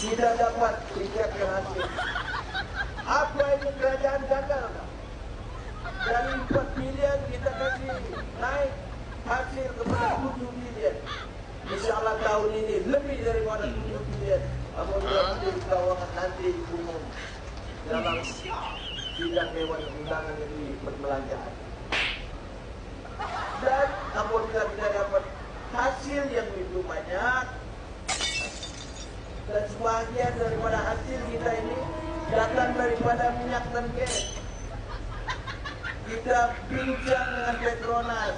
tidak dapat tingkatkan hasil. Apa ini kerajaan gagal? Dari 4 bilion kita kasih naik hasil kepada 7 bilion. InsyaAllah tahun ini lebih daripada 7 bilion. Apabila Menteri Keuangan nanti umum dalam sidang Dewan Undangan Negeri Perbelanjaan. Dan apabila kita dan sebahagian daripada hasil kita ini datang daripada minyak gas. Kita bincang dengan Petronas.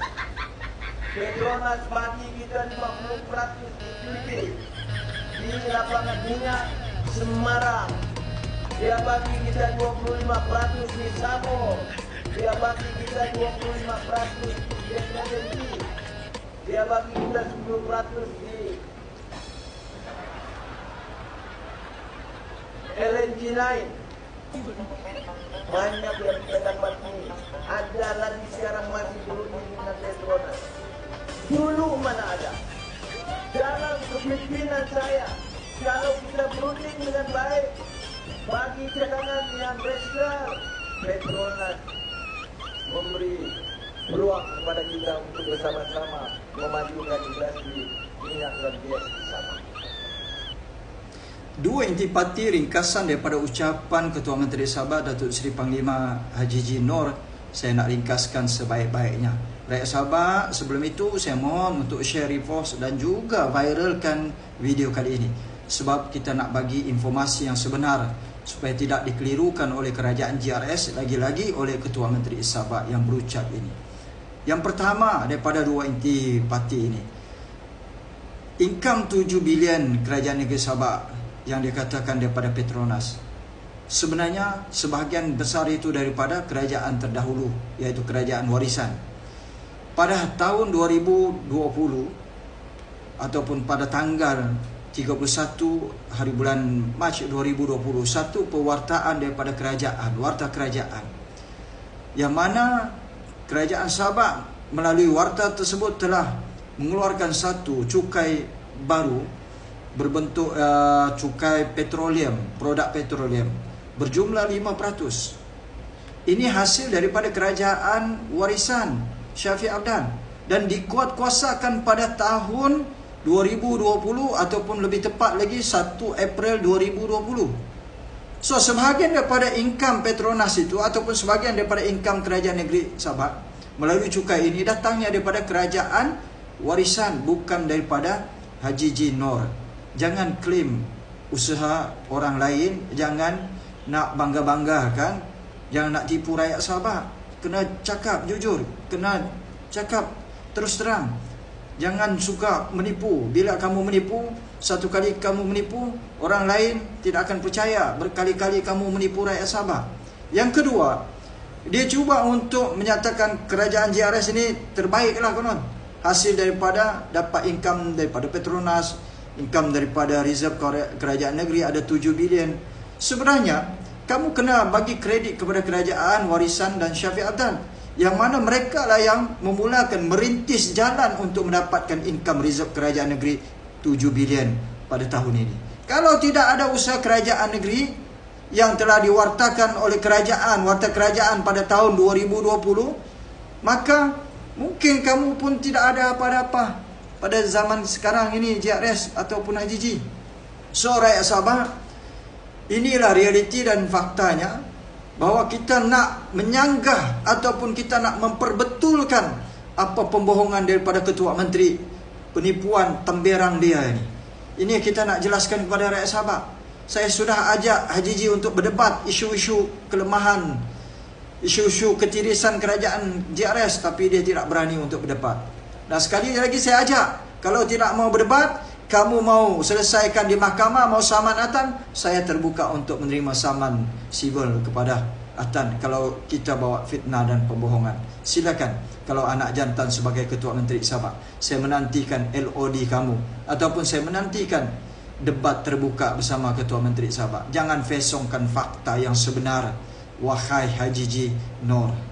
Petronas bagi kita 50% utility di lapangan minyak Semarang. Dia bagi kita 25% di Samo. Dia bagi kita 25% di Energi. Dia bagi kita 10% di LNG lain banyak yang kita ini ada lagi sekarang masih belum dengan Petronas dulu mana ada? Dalam kepimpinan saya kalau kita berunding dengan baik bagi cadangan yang besar Petronas memberi peluang kepada kita untuk bersama-sama memajukan industri minyak dan gas di. Dua intipati ringkasan daripada ucapan Ketua Menteri Sabah Datuk Seri Panglima Haji Ji Nur saya nak ringkaskan sebaik-baiknya. Rakyat Sabah, sebelum itu saya mohon untuk share repost dan juga viralkan video kali ini sebab kita nak bagi informasi yang sebenar supaya tidak dikelirukan oleh kerajaan GRS lagi-lagi oleh Ketua Menteri Sabah yang berucap ini. Yang pertama daripada dua intipati ini. Income 7 bilion kerajaan negeri Sabah yang dikatakan daripada Petronas. Sebenarnya sebahagian besar itu daripada kerajaan terdahulu iaitu kerajaan warisan. Pada tahun 2020 ataupun pada tanggal 31 hari bulan Mac 2020 satu pewartaan daripada kerajaan warta kerajaan. Yang mana kerajaan Sabah melalui warta tersebut telah mengeluarkan satu cukai baru berbentuk uh, cukai petroleum, produk petroleum berjumlah 5%. Ini hasil daripada kerajaan warisan Syafiq Abdan dan dikuatkuasakan pada tahun 2020 ataupun lebih tepat lagi 1 April 2020. So sebahagian daripada income Petronas itu ataupun sebahagian daripada income kerajaan negeri Sabah melalui cukai ini datangnya daripada kerajaan warisan bukan daripada Haji Ji Nur jangan klaim usaha orang lain jangan nak bangga-banggakan jangan nak tipu rakyat Sabah. Kena cakap jujur kena cakap terus terang. Jangan suka menipu. Bila kamu menipu satu kali kamu menipu orang lain tidak akan percaya berkali-kali kamu menipu rakyat Sabah. Yang kedua dia cuba untuk menyatakan kerajaan JRS ini terbaiklah konon. Hasil daripada dapat income daripada Petronas income daripada reserve kerajaan negeri ada 7 bilion. Sebenarnya, kamu kena bagi kredit kepada kerajaan warisan dan Syafiq Abdan. Yang mana mereka lah yang memulakan merintis jalan untuk mendapatkan income reserve kerajaan negeri 7 bilion pada tahun ini. Kalau tidak ada usaha kerajaan negeri yang telah diwartakan oleh kerajaan, warta kerajaan pada tahun 2020, maka mungkin kamu pun tidak ada apa-apa pada zaman sekarang ini JRS ataupun IGG. So rakyat Sabah, inilah realiti dan faktanya bahawa kita nak menyanggah ataupun kita nak memperbetulkan apa pembohongan daripada Ketua Menteri penipuan temberang dia ini. Ini kita nak jelaskan kepada rakyat Sabah. Saya sudah ajak Ji untuk berdebat isu-isu kelemahan, isu-isu ketirisan kerajaan JRS tapi dia tidak berani untuk berdebat. Dan sekali lagi saya ajak, kalau tidak mau berdebat, kamu mau selesaikan di mahkamah, mau saman Atan, saya terbuka untuk menerima saman sivil kepada Atan kalau kita bawa fitnah dan pembohongan. Silakan kalau anak jantan sebagai Ketua Menteri Sabah, saya menantikan LOD kamu ataupun saya menantikan debat terbuka bersama Ketua Menteri Sabah. Jangan fesongkan fakta yang sebenar. Wahai Haji Ji Nur.